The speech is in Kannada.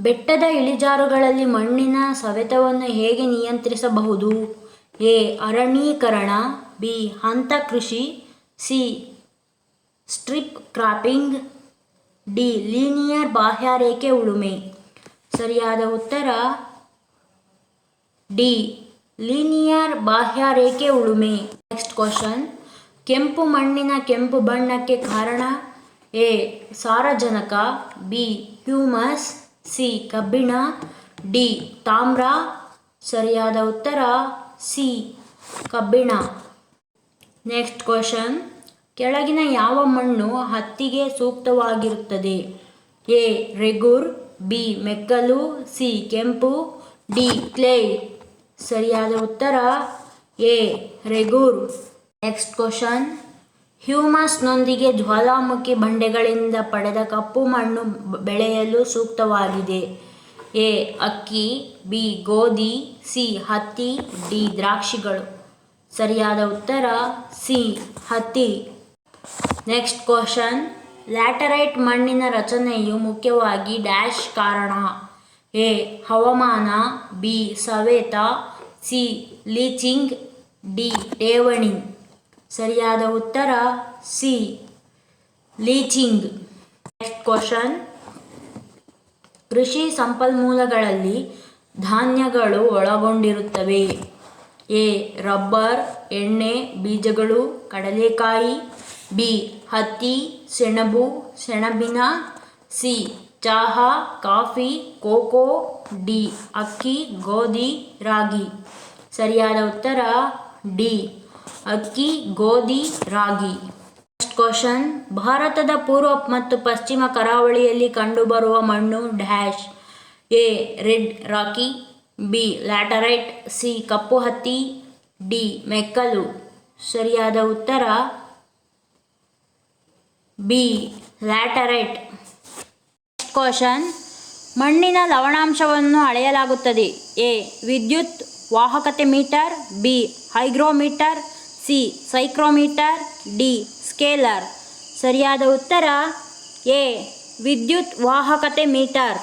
ಬೆಟ್ಟದ ಇಳಿಜಾರುಗಳಲ್ಲಿ ಮಣ್ಣಿನ ಸವೆತವನ್ನು ಹೇಗೆ ನಿಯಂತ್ರಿಸಬಹುದು? ಎ. ಅರಣ್ಯೀಕರಣ, ಬಿ. ಹಂತ ಕೃಷಿ, C. Strip cropping, D. Linear ಬಾಹ್ಯರೇಖೆ ಉಳುಮೆ. ಸರಿಯಾದ ಉತ್ತರ? ಡಿ. ಲೀನಿಯರ್ ಬಾಹ್ಯರೇಖೆ ಉಳುಮೆ. Next question. ಕೆಂಪು ಮಣ್ಣಿನ ಕೆಂಪು ಬಣ್ಣಕ್ಕೆ ಕಾರಣ? ಎ. ಸಾರಜನಕ, ಬಿ. Humus C. ಕಬ್ಬಿಣ, ಡಿ. ತಾಮ್ರ, ಸರಿಯಾದ ಉತ್ತರ ಸಿ. ಕಬ್ಬಿಣ. Next question. ಕೆಳಗಿನ ಯಾವ ಮಣ್ಣು ಹತ್ತಿಗೆ ಸೂಕ್ತವಾಗಿರುತ್ತದೆ? ಎ. ರೆಗುರ್, ಬಿ. ಮೆಕ್ಕಲು, ಸಿ. ಕೆಂಪು, ಡಿ. ಕ್ಲೇ ಸರಿಯಾದ ಉತ್ತರ ಎ. ರೆಗುರ್. Next question. ಹ್ಯೂಮಸ್ನೊಂದಿಗೆ ಜ್ವಾಲಾಮುಖಿ ಬಂಡೆಗಳಿಂದ ಪಡೆದ ಕಪ್ಪು ಮಣ್ಣು ಬೆಳೆಯಲು ಸೂಕ್ತವಾಗಿದೆ. ಎ. ಅಕ್ಕಿ, ಬಿ. ಗೋಧಿ, ಸಿ. ಹತ್ತಿ, ಡಿ. ದ್ರಾಕ್ಷಿಗಳು. ಸರಿಯಾದ ಉತ್ತರ, ಸಿ. ಹತ್ತಿ. Next question. ಲ್ಯಾಟರೈಟ್ ಮಣ್ಣಿನ ರಚನೆಯು ಮುಖ್ಯವಾಗಿ ಡ್ಯಾಶ್ ಕಾರಣ. ಎ. ಹವಾಮಾನ, ಬಿ. ಸವೇತ, ಸಿ. Leaching, D. ಠೇವಣಿ. ಸರಿಯಾದ ಉತ್ತರ ಸಿ. ಲೀಚಿಂಗ್. Next question. ಕೃಷಿ ಸಂಪನ್ಮೂಲಗಳಲ್ಲಿ ಧಾನ್ಯಗಳು ಒಳಗೊಂಡಿರುತ್ತವೆ. ಎ. ರಬ್ಬರ್, ಎಣ್ಣೆ, ಬೀಜಗಳು, ಕಡಲೆಕಾಯಿ. ಬಿ. ಹತ್ತಿ, ಸೆಣಬು, ಸೆಣಬಿನ. ಸಿ. ಚಹಾ, ಕಾಫಿ, ಕೋಕೋ. ಡಿ. ಅಕ್ಕಿ, ಗೋಧಿ, ರಾಗಿ. ಸರಿಯಾದ ಉತ್ತರ ಡಿ. ಅಕ್ಕಿ, ಗೋಧಿ, ರಾಗಿ. ನೆಕ್ಸ್ಟ್ ಕ್ವಶನ್ ಭಾರತದ ಪೂರ್ವ ಮತ್ತು ಪಶ್ಚಿಮ ಕರಾವಳಿಯಲ್ಲಿ ಕಂಡುಬರುವ ಮಣ್ಣು dash A red rocky B laterite C ಕಪ್ಪು ಹತ್ತಿ ಡಿ ಮೆಕ್ಕಲು. ಸರಿಯಾದ ಉತ್ತರ? ಬಿ ಲ್ಯಾಟರೈಟ್ ಕ್ವಶನ್ ಮಣ್ಣಿನ ಲವಣಾಂಶವನ್ನು ಅಳೆಯಲಾಗುತ್ತದೆ. ಎ ವಿದ್ಯುತ್ ವಾಹಕತೆ meter B hygrometer C psychrometer D scaler. ಸರಿಯಾದ ಉತ್ತರ ಎ ವಿದ್ಯುತ್ ವಾಹಕತೆ ಮೀಟರ್.